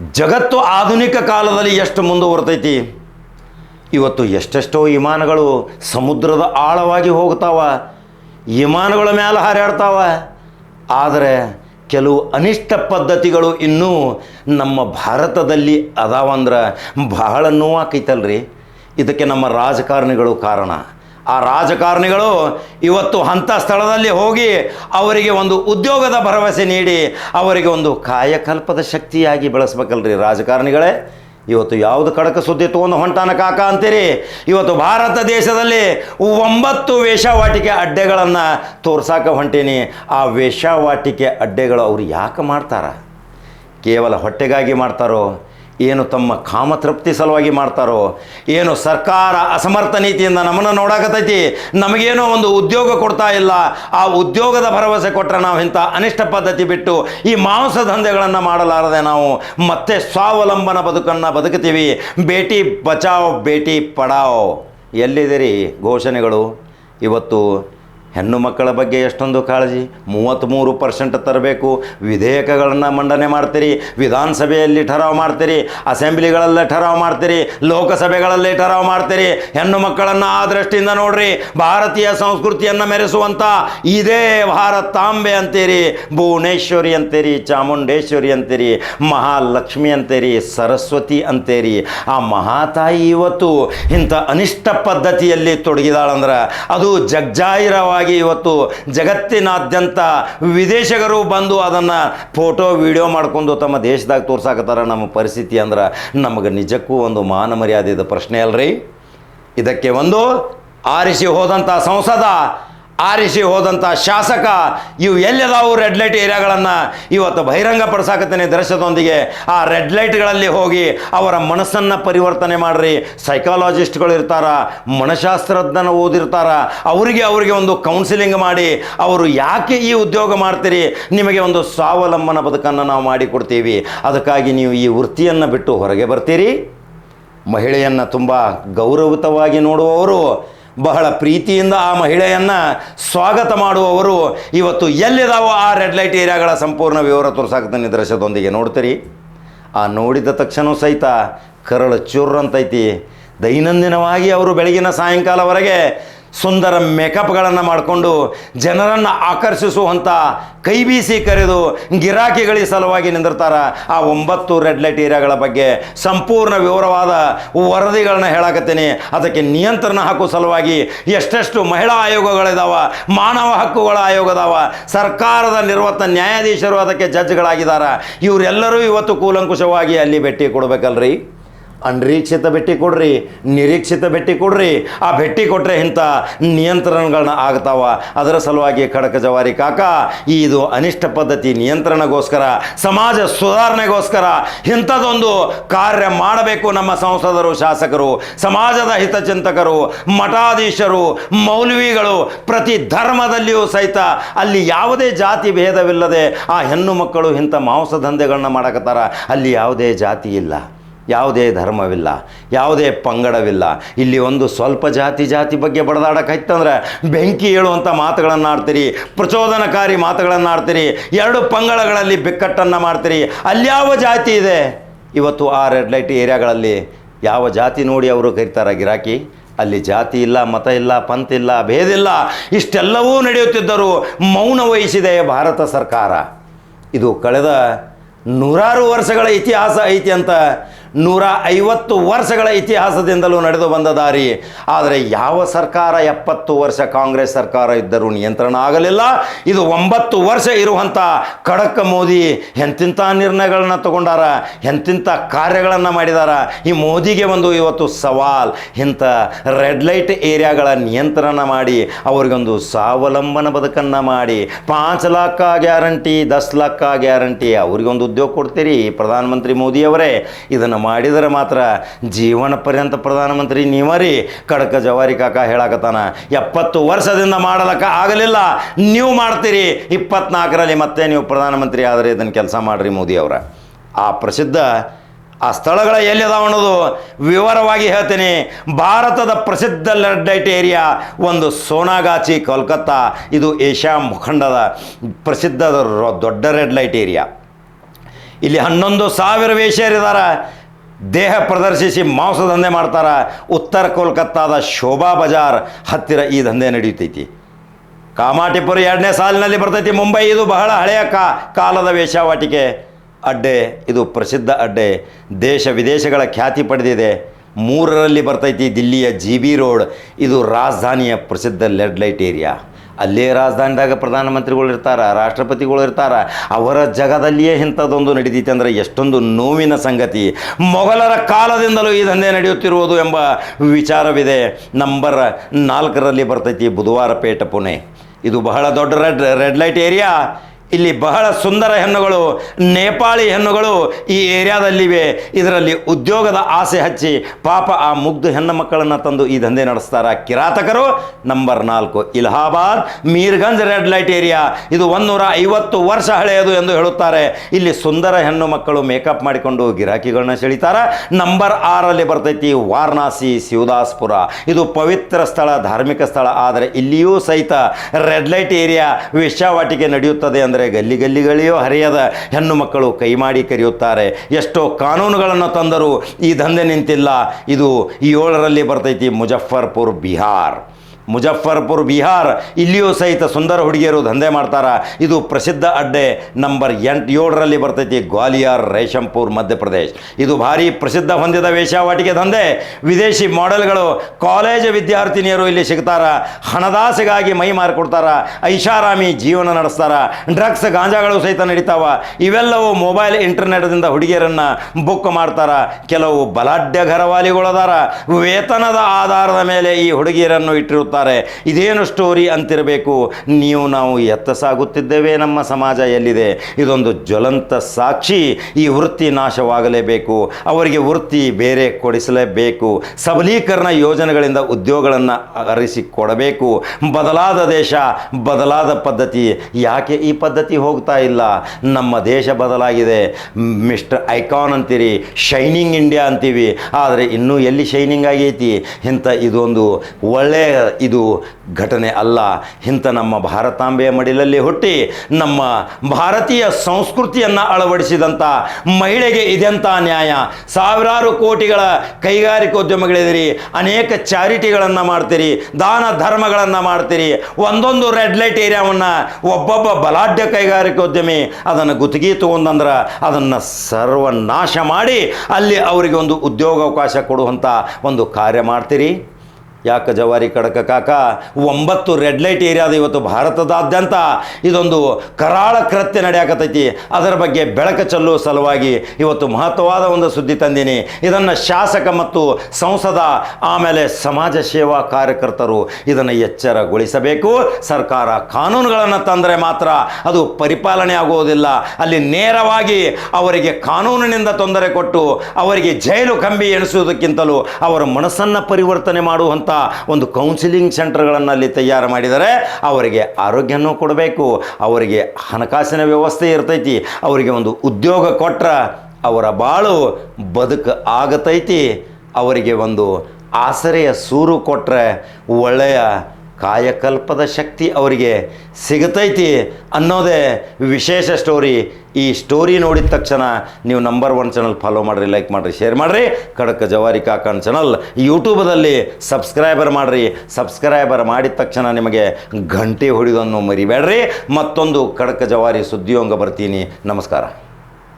ಜಗತ್ತು ಆಧುನಿಕ ಕಾಲದಲ್ಲಿ ಎಷ್ಟು ಮುಂದುವರ್ತೈತಿ ಇವತ್ತು ಎಷ್ಟೆಷ್ಟೋ ವಿಮಾನಗಳು ಸಮುದ್ರದ ಆಳವಾಗಿ ಹೋಗ್ತಾವ, ವಿಮಾನಗಳ ಮೇಲೆ ಹಾರಾಡ್ತಾವ. ಆದರೆ ಕೆಲವು ಅನಿಷ್ಟ ಪದ್ಧತಿಗಳು ಇನ್ನೂ ನಮ್ಮ ಭಾರತದಲ್ಲಿ ಅದಾವಂದ್ರೆ ಬಹಳ ನೋವಾಕೈತಲ್ರಿ. ಇದಕ್ಕೆ ನಮ್ಮ ರಾಜಕಾರಣಿಗಳು ಕಾರಣ. ಆ ರಾಜಕಾರಣಿಗಳು ಇವತ್ತು ಅಂಥ ಸ್ಥಳದಲ್ಲಿ ಹೋಗಿ ಅವರಿಗೆ ಒಂದು ಉದ್ಯೋಗದ ಭರವಸೆ ನೀಡಿ ಅವರಿಗೆ ಒಂದು ಕಾಯಕಲ್ಪದ ಶಕ್ತಿಯಾಗಿ ಬೆಳೆಸ್ಬೇಕಲ್ರಿ ರಾಜಕಾರಣಿಗಳೇ. ಇವತ್ತು ಯಾವುದು ಕಡಕ ಸುದ್ದಿ ತೊಗೊಂಡು ಹೊಂಟಾನ ಕಾಕ ಅಂತೀರಿ? ಇವತ್ತು ಭಾರತ ದೇಶದಲ್ಲಿ ಒಂಬತ್ತು ವೇಷವಾಟಿಕೆ ಅಡ್ಡೆಗಳನ್ನು ತೋರ್ಸಾಕ ಹೊಂಟೀನಿ. ಆ ವೇಷವಾಟಿಕೆ ಅಡ್ಡೆಗಳು ಅವ್ರು ಯಾಕೆ ಮಾಡ್ತಾರ? ಕೇವಲ ಹೊಟ್ಟೆಗಾಗಿ ಮಾಡ್ತಾರೋ? ಏನು ತಮ್ಮ ಕಾಮತೃಪ್ತಿ ಸಲುವಾಗಿ ಮಾಡ್ತಾರೋ, ಏನು ಸರ್ಕಾರ ಅಸಮರ್ಥ ನೀತಿಯಿಂದ ನಮ್ಮನ್ನು ನೋಡಾಕತೈತಿ ನಮಗೇನೋ ಒಂದು ಉದ್ಯೋಗ ಕೊಡ್ತಾ ಇಲ್ಲ, ಆ ಉದ್ಯೋಗದ ಭರವಸೆ ಕೊಟ್ಟರೆ ನಾವು ಇಂಥ ಅನಿಷ್ಟ ಪದ್ಧತಿ ಬಿಟ್ಟು ಈ ಮಾಂಸ ದಂಧೆಗಳನ್ನು ಮಾಡಲಾರದೆ ನಾವು ಮತ್ತೆ ಸ್ವಾವಲಂಬನ ಬದುಕನ್ನು ಬದುಕುತ್ತೀವಿ. ಬೇಟಿ ಬಚಾವ್, ಬೇಟಿ ಪಡಾವ್. ಎಲ್ಲಿದಿರಿ ಘೋಷಣೆಗಳು? ಇವತ್ತು ಹೆಣ್ಣು ಮಕ್ಕಳ ಬಗ್ಗೆ ಎಷ್ಟೊಂದು ಕಾಳಜಿ? ಮೂವತ್ತ್ಮೂರು ಪರ್ಸೆಂಟ್ ತರಬೇಕು. ವಿಧೇಯಕಗಳನ್ನು ಮಂಡನೆ ಮಾಡ್ತೀರಿ, ವಿಧಾನಸಭೆಯಲ್ಲಿ ಠರಾವ್ ಮಾಡ್ತೀರಿ, ಅಸೆಂಬ್ಲಿಗಳಲ್ಲೇ ಠರಾವ್ ಮಾಡ್ತೀರಿ, ಲೋಕಸಭೆಗಳಲ್ಲಿ ಠರಾವ್ ಮಾಡ್ತೀರಿ. ಹೆಣ್ಣು ಮಕ್ಕಳನ್ನು ಆ ದೃಷ್ಟಿಯಿಂದ ನೋಡ್ರಿ, ಭಾರತೀಯ ಸಂಸ್ಕೃತಿಯನ್ನು ಮೆರೆಸುವಂಥ ಇದೇ ಭಾರತಾಂಬೆ ಅಂತೀರಿ, ಭುವನೇಶ್ವರಿ ಅಂತೀರಿ, ಚಾಮುಂಡೇಶ್ವರಿ ಅಂತೀರಿ, ಮಹಾಲಕ್ಷ್ಮಿ ಅಂತೀರಿ, ಸರಸ್ವತಿ ಅಂತೀರಿ. ಆ ಮಹಾತಾಯಿ ಇವತ್ತು ಇಂಥ ಅನಿಷ್ಟ ಪದ್ಧತಿಯಲ್ಲಿ ತೊಡಗಿದಾಳಂದ್ರೆ ಅದು ಜಗ್ಜಾಹಿರವಾಗಿ ಇವತ್ತು ಜಗತ್ತಿನಾದ್ಯಂತ ವಿದೇಶಗರು ಬಂದು ಅದನ್ನು ಫೋಟೋ, ವಿಡಿಯೋ ಮಾಡ್ಕೊಂಡು ತಮ್ಮ ದೇಶದಾಗ ತೋರ್ಸಾಕತ್ತಾರ ನಮ್ಮ ಪರಿಸ್ಥಿತಿ ಅಂದ್ರೆ ನಮಗೆ ನಿಜಕ್ಕೂ ಒಂದು ಮಾನ ಮರ್ಯಾದೆದ ಪ್ರಶ್ನೆ ಅಲ್ರಿ. ಇದಕ್ಕೆ ಒಂದು ಆರಿಸಿ ಹೋದಂಥ ಸಂಸದ ಆರಿಸಿ ಹೋದಂಥ ಶಾಸಕ ಇವು ಎಲ್ಲೆದಾವು ರೆಡ್ ಲೈಟ್ ಏರಿಯಾಗಳನ್ನು ಇವತ್ತು ಬಹಿರಂಗ ಪಡಿಸಾಕತ್ತೇನೆ ದೃಶ್ಯದೊಂದಿಗೆ. ಆ ರೆಡ್ ಲೈಟ್ಗಳಲ್ಲಿ ಹೋಗಿ ಅವರ ಮನಸ್ಸನ್ನು ಪರಿವರ್ತನೆ ಮಾಡ್ರಿ. ಸೈಕಾಲಜಿಸ್ಟ್ಗಳು ಇರ್ತಾರ, ಮನಶಾಸ್ತ್ರಜ್ಞನ ಓದಿರ್ತಾರ, ಅವರಿಗೆ ಅವರಿಗೆ ಒಂದು ಕೌನ್ಸಿಲಿಂಗ್ ಮಾಡಿ, ಅವರು ಯಾಕೆ ಈ ಉದ್ಯೋಗ ಮಾಡ್ತೀರಿ? ನಿಮಗೆ ಒಂದು ಸ್ವಾವಲಂಬನ ಬದುಕನ್ನು ನಾವು ಮಾಡಿಕೊಡ್ತೀವಿ. ಅದಕ್ಕಾಗಿ ನೀವು ಈ ವೃತ್ತಿಯನ್ನು ಬಿಟ್ಟು ಹೊರಗೆ ಬರ್ತೀರಿ. ಮಹಿಳೆಯನ್ನು ತುಂಬ ಗೌರವಯುತವಾಗಿ ನೋಡುವವರು ಬಹಳ ಪ್ರೀತಿಯಿಂದ ಆ ಮಹಿಳೆಯನ್ನು ಸ್ವಾಗತ ಮಾಡುವವರು ಇವತ್ತು ಎಲ್ಲಿದಾವೋ ಆ ರೆಡ್ ಲೈಟ್ ಏರಿಯಾಗಳ ಸಂಪೂರ್ಣ ವಿವರ ತೋರ್ಸಾಕ್ತಾನೆ ದೃಶ್ಯದೊಂದಿಗೆ ನೋಡ್ತೀರಿ? ಆ ನೋಡಿದ ತಕ್ಷಣ ಸಹಿತ ಕರಳು ಚೂರ್ರಂತೈತಿ. ದೈನಂದಿನವಾಗಿ ಅವರು ಬೆಳಗಿನ ಸಾಯಂಕಾಲವರೆಗೆ ಸುಂದರ ಮೇಕಪ್ಗಳನ್ನು ಮಾಡಿಕೊಂಡು ಜನರನ್ನು ಆಕರ್ಷಿಸುವಂಥ ಕೈ ಬೀಸಿ ಕರೆದು ಗಿರಾಕಿಗಳಿಗೆ ಸಲುವಾಗಿ ನಿಂದಿರ್ತಾರೆ. ಆ ಒಂಬತ್ತು ರೆಡ್ ಲೈಟ್ ಏರಿಯಾಗಳ ಬಗ್ಗೆ ಸಂಪೂರ್ಣ ವಿವರವಾದ ವರದಿಗಳನ್ನ ಹೇಳಕತ್ತೀನಿ. ಅದಕ್ಕೆ ನಿಯಂತ್ರಣ ಹಾಕೋ ಸಲುವಾಗಿ ಎಷ್ಟೆಷ್ಟು ಮಹಿಳಾ ಆಯೋಗಗಳಿದಾವೆ, ಮಾನವ ಹಕ್ಕುಗಳ ಆಯೋಗದಾವ, ಸರ್ಕಾರದ ನಿರ್ವತ್ತ ನ್ಯಾಯಾಧೀಶರು ಅದಕ್ಕೆ ಜಡ್ಜ್ಗಳಾಗಿದ್ದಾರೆ ಇವರೆಲ್ಲರೂ ಇವತ್ತು ಕೂಲಂಕುಷವಾಗಿ ಅಲ್ಲಿ ಭೇಟಿ ಕೊಡ್ಬೇಕಲ್ರಿ? ಅನಿರೀಕ್ಷಿತ ಭೇಟಿ ಕೊಡ್ರಿ, ನಿರೀಕ್ಷಿತ ಭೇಟಿ ಕೊಡ್ರಿ. ಆ ಭೇಟಿ ಕೊಟ್ಟರೆ ಇಂಥ ನಿಯಂತ್ರಣಗಳನ್ನ ಆಗ್ತಾವ. ಅದರ ಸಲುವಾಗಿ ಖಡಕ ಜವಾರಿ ಕಾಕ, ಇದು ಅನಿಷ್ಟ ಪದ್ಧತಿ ನಿಯಂತ್ರಣಗೋಸ್ಕರ, ಸಮಾಜ ಸುಧಾರಣೆಗೋಸ್ಕರ ಇಂಥದ್ದೊಂದು ಕಾರ್ಯ ಮಾಡಬೇಕು ನಮ್ಮ ಸಂಸದರು, ಶಾಸಕರು, ಸಮಾಜದ ಹಿತಚಿಂತಕರು, ಮಠಾಧೀಶರು, ಮೌಲ್ವಿಗಳು ಪ್ರತಿ ಧರ್ಮದಲ್ಲಿಯೂ ಸಹಿತ ಅಲ್ಲಿ ಯಾವುದೇ ಜಾತಿ ಭೇದವಿಲ್ಲದೆ ಆ ಹೆಣ್ಣು ಮಕ್ಕಳು ಇಂಥ ಮಾಂಸ ದಂಧೆಗಳನ್ನ ಮಾಡಕತ್ತಾರ. ಅಲ್ಲಿ ಯಾವುದೇ ಜಾತಿ ಇಲ್ಲ. ಯಾವುದೇ ಧರ್ಮವಿಲ್ಲ, ಯಾವುದೇ ಪಂಗಡವಿಲ್ಲ. ಇಲ್ಲಿ ಒಂದು ಸ್ವಲ್ಪ ಜಾತಿ ಜಾತಿ ಬಗ್ಗೆ ಬಡದಾಡಕೈತಂದ್ರೆ ಬೆಂಕಿ ಹೇಳುವಂಥ ಮಾತುಗಳನ್ನು ಆಡ್ತೀರಿ ಪ್ರಚೋದನಕಾರಿ ಮಾತುಗಳನ್ನು ಆಡ್ತೀರಿ ಎರಡು ಪಂಗಡಗಳಲ್ಲಿ ಬಿಕ್ಕಟ್ಟನ್ನು ಮಾಡ್ತೀರಿ. ಅಲ್ಯಾವ ಜಾತಿ ಇದೆ? ಇವತ್ತು ಆ ರೆಡ್ ಲೈಟ್ ಏರಿಯಾಗಳಲ್ಲಿ ಯಾವ ಜಾತಿ ನೋಡಿ ಅವರು ಕರೀತಾರೆ ಗಿರಾಕಿ? ಅಲ್ಲಿ ಜಾತಿ ಇಲ್ಲ, ಮತ ಇಲ್ಲ, ಪಂಥ ಇಲ್ಲ, ಭೇದ ಇಲ್ಲ. ಇಷ್ಟೆಲ್ಲವೂ ನಡೆಯುತ್ತಿದ್ದರೂ ಮೌನ ವಹಿಸಿದೆ ಭಾರತ ಸರ್ಕಾರ. ಇದು ಕಳೆದ ನೂರಾರು ವರ್ಷಗಳ ಇತಿಹಾಸ ಐತಿ ಅಂತ ನೂರ ಐವತ್ತು ವರ್ಷಗಳ ಇತಿಹಾಸದಿಂದಲೂ ನಡೆದು ಬಂದ ದಾರಿ. ಆದರೆ ಯಾವ ಸರ್ಕಾರ ಎಪ್ಪತ್ತು ವರ್ಷ ಕಾಂಗ್ರೆಸ್ ಸರ್ಕಾರ ಇದ್ದರೂ ನಿಯಂತ್ರಣ ಆಗಲಿಲ್ಲ. ಇದು ಒಂಬತ್ತು ವರ್ಷ ಇರುವಂಥ ಖಡಕ್ ಮೋದಿ ಎಂತಿಂಥ ನಿರ್ಣಯಗಳನ್ನ ತಗೊಂಡಾರ, ಎಂತಿಂಥ ಕಾರ್ಯಗಳನ್ನು ಮಾಡಿದಾರ. ಈ ಮೋದಿಗೆ ಒಂದು ಇವತ್ತು ಸವಾಲ್, ಇಂಥ ರೆಡ್ ಲೈಟ್ ಏರಿಯಾಗಳ ನಿಯಂತ್ರಣ ಮಾಡಿ, ಅವರಿಗೊಂದು ಸ್ವಾವಲಂಬನ ಬದುಕನ್ನು ಮಾಡಿ. ಪಾಂಚ್ ಲಾಖ ಗ್ಯಾರಂಟಿ, ದಸ್ ಲಾಖ ಗ್ಯಾರಂಟಿ, ಅವರಿಗೊಂದು ಉದ್ಯೋಗ ಕೊಡ್ತೀರಿ ಪ್ರಧಾನಮಂತ್ರಿ ಮೋದಿಯವರೇ. ಇದನ್ನು ಮಾಡಿದರೆ ಮಾತ್ರ ಜೀವನ ಪರ್ಯಂತ ಪ್ರಧಾನಮಂತ್ರಿ ನೀವರಿ ಕಡಕ ಜವಾರಿ ಕಾಕ ಹೇಳಕತ್ತಾನ, ಎಪ್ಪತ್ತು ವರ್ಷದಿಂದ ಮಾಡಲಕ್ಕ ಆಗಲಿಲ್ಲ, ನೀವು ಮಾಡ್ತೀರಿ. ಇಪ್ಪತ್ನಾಲ್ಕರಲ್ಲಿ ಮತ್ತೆ ನೀವು ಪ್ರಧಾನಮಂತ್ರಿ ಆದರೆ ಇದನ್ನು ಕೆಲಸ ಮಾಡಿರಿ ಮೋದಿ ಅವರ. ಆ ಪ್ರಸಿದ್ಧ, ಆ ಸ್ಥಳಗಳ ಎಲ್ಲಿದಾವ ಅನ್ನೋದು ವಿವರವಾಗಿ ಹೇಳ್ತೀನಿ. ಭಾರತದ ಪ್ರಸಿದ್ಧ ರೆಡ್ ಏರಿಯಾ ಒಂದು ಸೋನಾಗಾಚಿ, ಕೋಲ್ಕತ್ತಾ. ಇದು ಏಷ್ಯಾ ಮುಖಂಡದ ಪ್ರಸಿದ್ಧ ದೊಡ್ಡ ರೆಡ್ ಲೈಟ್ ಏರಿಯಾ. ಇಲ್ಲಿ ಹನ್ನೊಂದು ಸಾವಿರ ವೇಶ್ಯರಿದ್ದಾರೆ ದೇಹ ಪ್ರದರ್ಶಿಸಿ ಮಾಂಸ ದಂಧೆ ಮಾಡ್ತಾರೆ. ಉತ್ತರ ಕೋಲ್ಕತ್ತಾದ ಶೋಭಾ ಬಜಾರ್ ಹತ್ತಿರ ಈ ದಂಧೆ ನಡೆಯುತ್ತೈತಿ. ಕಾಮಾಟಿಪುರ ಎರಡನೇ ಸಾಲಿನಲ್ಲಿ ಬರ್ತೈತಿ ಮುಂಬೈ. ಇದು ಬಹಳ ಹಳೆಯ ಕಾಲದ ವೇಷಾವಾಟಿಕೆ. ಅಡ್ಡೆ, ಇದು ಪ್ರಸಿದ್ಧ ಅಡ್ಡೆ. ದೇಶ ವಿದೇಶಗಳ ಖ್ಯಾತಿ ಪಡೆದಿದೆ. ಮೂರರಲ್ಲಿ ಬರ್ತೈತಿ ದಿಲ್ಲಿಯ ಜಿ ಬಿ ರೋಡ್. ಇದು ರಾಜಧಾನಿಯ ಪ್ರಸಿದ್ಧ ಲೆಡ್ ಲೈಟ್ ಏರಿಯಾ. ಅಲ್ಲೇ ರಾಜಧಾನಿದಾಗ ಪ್ರಧಾನಮಂತ್ರಿಗಳು ಇರ್ತಾರೆ ರಾಷ್ಟ್ರಪತಿಗಳು ಇರ್ತಾರೆ ಅವರ ಜಗದಲ್ಲಿಯೇ ಇಂಥದ್ದೊಂದು ನಡೀತೈತೆ ಅಂದರೆ ಎಷ್ಟೊಂದು ನೋವಿನ ಸಂಗತಿ. ಮೊಘಲರ ಕಾಲದಿಂದಲೂ ಈ ದಂಧೆ ನಡೆಯುತ್ತಿರುವುದು ಎಂಬ ವಿಚಾರವಿದೆ. ನಂಬರ್ ನಾಲ್ಕರಲ್ಲಿ ಬರ್ತೈತಿ ಬುಧವಾರ ಪೇಟ ಪುಣೆ. ಇದು ಬಹಳ ದೊಡ್ಡ ರೆಡ್ ರೆಡ್ ಲೈಟ್ ಏರಿಯಾ. ಇಲ್ಲಿ ಬಹಳ ಸುಂದರ ಹೆಣ್ಣುಗಳು, ನೇಪಾಳಿ ಹೆಣ್ಣುಗಳು ಈ ಏರಿಯಾದಲ್ಲಿವೆ. ಇದರಲ್ಲಿ ಉದ್ಯೋಗದ ಆಸೆ ಹಚ್ಚಿ ಪಾಪ ಆ ಮುಗ್ಧ ಹೆಣ್ಣು ಮಕ್ಕಳನ್ನು ತಂದು ಈ ದಂಧೆ ನಡೆಸ್ತಾರೆ ಕಿರಾತಕರು. ನಂಬರ್ ನಾಲ್ಕು, Allahabad, Mirganj red light area. ಇದು ಒಂದೂರ ಐವತ್ತು ವರ್ಷ ಹಳೆಯದು ಎಂದು ಹೇಳುತ್ತಾರೆ. ಇಲ್ಲಿ ಸುಂದರ ಹೆಣ್ಣು ಮಕ್ಕಳು ಮೇಕಪ್ ಮಾಡಿಕೊಂಡು ಗಿರಾಕಿಗಳನ್ನ ಸೆಳಿತಾರ. ನಂಬರ್ ಆರಲ್ಲಿ ಬರ್ತೈತಿ ವಾರಣಾಸಿ, ಶಿವದಾಸ್ಪುರ. ಇದು ಪವಿತ್ರ ಸ್ಥಳ, ಧಾರ್ಮಿಕ ಸ್ಥಳ, ಆದರೆ ಇಲ್ಲಿಯೂ ಸಹಿತ ರೆಡ್ ಲೈಟ್ ಏರಿಯಾ ವೇಶ್ಯಾವಾಟಿಕೆ ನಡೆಯುತ್ತದೆ ಅಂದರೆ ಗಲ್ಲಿ ಗಲ್ಲಿಗಳಿಯೋ ಹರಿಯದ ಹೆಣ್ಣು ಮಕ್ಕಳು ಕೈ ಮಾಡಿ ಕರೆಯುತ್ತಾರೆ. ಎಷ್ಟೋ ಕಾನೂನುಗಳನ್ನು ತಂದರೂ ಈ ದಂಧೆ ನಿಂತಿಲ್ಲ. ಇದು ಈ ಏಳರಲ್ಲಿ ಬರ್ತೈತಿ ಮುಜಫರ್ಪುರ್ ಬಿಹಾರ್. ಮುಜಫರ್ಪುರ್ ಬಿಹಾರ್, ಇಲ್ಲಿಯೂ ಸಹಿತ ಸುಂದರ ಹುಡುಗಿಯರು ದಂಧೆ ಮಾಡ್ತಾರ. ಇದು ಪ್ರಸಿದ್ಧ ಅಡ್ಡೆ ನಂಬರ್ ಎಂಟು ಏಳರಲ್ಲಿ ಬರ್ತೈತಿ ಗ್ವಾಲಿಯರ್, ರೇಷಂಪುರ್, ಮಧ್ಯಪ್ರದೇಶ್. ಇದು ಭಾರಿ ಪ್ರಸಿದ್ಧ ಹೊಂದಿದ ವೇಷಾವಾಟಿಕೆ ದಂಧೆ. ವಿದೇಶಿ ಮಾಡೆಲ್ಗಳು ಕಾಲೇಜು ವಿದ್ಯಾರ್ಥಿನಿಯರು ಇಲ್ಲಿ ಸಿಗ್ತಾರ. ಹಣದಾಸೆಗಾಗಿ ಮೈ ಮಾರಿಕೊಡ್ತಾರ. ಐಷಾರಾಮಿ ಜೀವನ ನಡೆಸ್ತಾರ. ಡ್ರಗ್ಸ್ ಗಾಂಜಾಗಳು ಸಹಿತ ನಡೀತಾವ. ಇವೆಲ್ಲವೂ ಮೊಬೈಲ್, ಇಂಟರ್ನೆಟ್ದಿಂದ ಹುಡುಗಿಯರನ್ನು ಬುಕ್ ಮಾಡ್ತಾರ. ಕೆಲವು ಬಲಾಢ್ಯ ಘರವಾಲಿಗಳದಾರ ವೇತನದ ಆಧಾರದ ಮೇಲೆ ಈ ಹುಡುಗಿಯರನ್ನು ಇಟ್ಟಿರುತ್ತಾರೆ. ಇದೇನು ಸ್ಟೋರಿ ಅಂತಿರಬೇಕು? ನೀವು ನಾವು ಎತ್ತ ಸಾಗುತ್ತಿದ್ದೇವೆ ನಮ್ಮ ಸಮಾಜ ಎಲ್ಲಿದೆ? ಇದೊಂದು ಜ್ವಲಂತ ಸಾಕ್ಷಿ, ಈ ವೃತ್ತಿ ನಾಶವಾಗಲೇಬೇಕು. ಅವರಿಗೆ ವೃತ್ತಿ ಬೇರೆ ಕೊಡಿಸಲೇಬೇಕು. ಸಬಲೀಕರಣ ಯೋಜನೆಗಳಿಂದ ಉದ್ಯೋಗಗಳನ್ನು ಅರಿಸಿಕೊಡಬೇಕು. ಬದಲಾದ ದೇಶ, ಬದಲಾದ ಪದ್ಧತಿ. ಯಾಕೆ ಈ ಪದ್ಧತಿ ಹೋಗ್ತಾ ಇಲ್ಲ? ನಮ್ಮ ದೇಶ ಬದಲಾಗಿದೆ. ಮಿಸ್ಟರ್ ಐಕಾನ್ ಅಂತೀರಿ, ಶೈನಿಂಗ್ ಇಂಡಿಯಾ ಅಂತೀವಿ. ಆದರೆ ಇನ್ನೂ ಎಲ್ಲಿ ಶೈನಿಂಗ್ ಆಗೈತಿ? ಇಂಥ ಇದೊಂದು ಒಳ್ಳೆಯ ಇದು ಘಟನೆ ಅಲ್ಲ. ಇಂಥ ನಮ್ಮ ಭಾರತಾಂಬೆಯ ಮಡಿಲಲ್ಲಿ ಹುಟ್ಟಿ ನಮ್ಮ ಭಾರತೀಯ ಸಂಸ್ಕೃತಿಯನ್ನು ಅಳವಡಿಸಿದಂಥ ಮಹಿಳೆಗೆ ಇದೆಂಥ ನ್ಯಾಯ. ಸಾವಿರಾರು ಕೋಟಿಗಳ ಕೈಗಾರಿಕೋದ್ಯಮಗಳಿದಿರಿ ಅನೇಕ ಚಾರಿಟಿಗಳನ್ನು ಮಾಡ್ತೀರಿ. ದಾನ ಧರ್ಮಗಳನ್ನು ಮಾಡ್ತೀರಿ. ಒಂದೊಂದು ರೆಡ್ ಲೈಟ್ ಏರಿಯಾವನ್ನು ಒಬ್ಬೊಬ್ಬ ಬಲಾಢ್ಯ ಕೈಗಾರಿಕೋದ್ಯಮಿ ಅದನ್ನು ಗುತ್ತಿಗೆ ತಗೊಂಡಂದ್ರೆ ಅದನ್ನು ಸರ್ವನಾಶ ಮಾಡಿ ಅಲ್ಲಿ ಅವರಿಗೆ ಒಂದು ಉದ್ಯೋಗಾವಕಾಶ ಕೊಡುವಂಥ ಒಂದು ಕಾರ್ಯ ಮಾಡ್ತೀರಿ. ಯಾಕೆ ಜವಾರಿ ಕಡಕ ಕಾಕ? ಒಂಬತ್ತು ರೆಡ್ ಲೈಟ್ ಏರಿಯಾದ ಇವತ್ತು ಭಾರತದಾದ್ಯಂತ. ಇದೊಂದು ಕರಾಳ ಕೃತ್ಯ ನಡೆಯಾಕತೈತಿ. ಅದರ ಬಗ್ಗೆ ಬೆಳಕ ಚೆಲ್ಲುವ ಸಲುವಾಗಿ ಇವತ್ತು ಮಹತ್ವವಾದ ಒಂದು ಸುದ್ದಿ ತಂದೀನಿ. ಇದನ್ನು ಶಾಸಕ ಮತ್ತು ಸಂಸದ, ಆಮೇಲೆ ಸಮಾಜ ಸೇವಾ ಕಾರ್ಯಕರ್ತರು ಇದನ್ನು ಎಚ್ಚರಗೊಳಿಸಬೇಕು. ಸರ್ಕಾರ ಕಾನೂನುಗಳನ್ನು ತಂದರೆ ಮಾತ್ರ ಅದು ಪರಿಪಾಲನೆ ಆಗುವುದಿಲ್ಲ. ಅಲ್ಲಿ ನೇರವಾಗಿ ಅವರಿಗೆ ಕಾನೂನಿನಿಂದ ತೊಂದರೆ ಕೊಟ್ಟು ಅವರಿಗೆ ಜೈಲು ಕಂಬಿ ಎಣಿಸುವುದಕ್ಕಿಂತಲೂ ಅವರ ಮನಸ್ಸನ್ನು ಪರಿವರ್ತನೆ ಮಾಡುವಂಥ ಒಂದು ಕೌನ್ಸಿಲಿಂಗ್ ಸೆಂಟರ್ಗಳನ್ನು ಅಲ್ಲಿ ತಯಾರು ಮಾಡಿದರೆ ಅವರಿಗೆ ಆರೋಗ್ಯನೂ ಕೊಡಬೇಕು, ಅವರಿಗೆ ಹಣಕಾಸಿನ ವ್ಯವಸ್ಥೆ ಇರ್ತೈತಿ, ಅವರಿಗೆ ಒಂದು ಉದ್ಯೋಗ ಕೊಟ್ಟರೆ ಅವರ ಬಾಳು ಬದುಕು ಆಗತೈತಿ, ಅವರಿಗೆ ಒಂದು ಆಸರೆಯ ಸೂರು ಕೊಟ್ಟರೆ ಒಳ್ಳೆಯ ಕಾಯಕಲ್ಪದ ಶಕ್ತಿ ಅವರಿಗೆ ಸಿಗತೈತಿ ಅನ್ನೋದೇ ವಿಶೇಷ ಸ್ಟೋರಿ ಈ ಸ್ಟೋರಿ ನೋಡಿದ ತಕ್ಷಣ ನೀವು ನಂಬರ್ ಒನ್ ಚಾನಲ್ ಫಾಲೋ ಮಾಡಿರಿ ಲೈಕ್ ಮಾಡಿರಿ ಶೇರ್ ಮಾಡಿರಿ. ಖಡಕ್ ಜವಾರಿ ಕಾಕನ್ ಚಾನಲ್ ಯೂಟ್ಯೂಬದಲ್ಲಿ ಸಬ್ಸ್ಕ್ರೈಬರ್ ಮಾಡಿರಿ. ಸಬ್ಸ್ಕ್ರೈಬರ್ ಮಾಡಿದ ತಕ್ಷಣ ನಿಮಗೆ ಗಂಟೆ ಹೊಡೆಯೋದನ್ನು ಮರಿಬೇಡ್ರಿ. ಮತ್ತೊಂದು ಖಡಕ್ ಜವಾರಿ ಸುದ್ದಿಯೋಂಗ ಬರ್ತೀನಿ. ನಮಸ್ಕಾರ.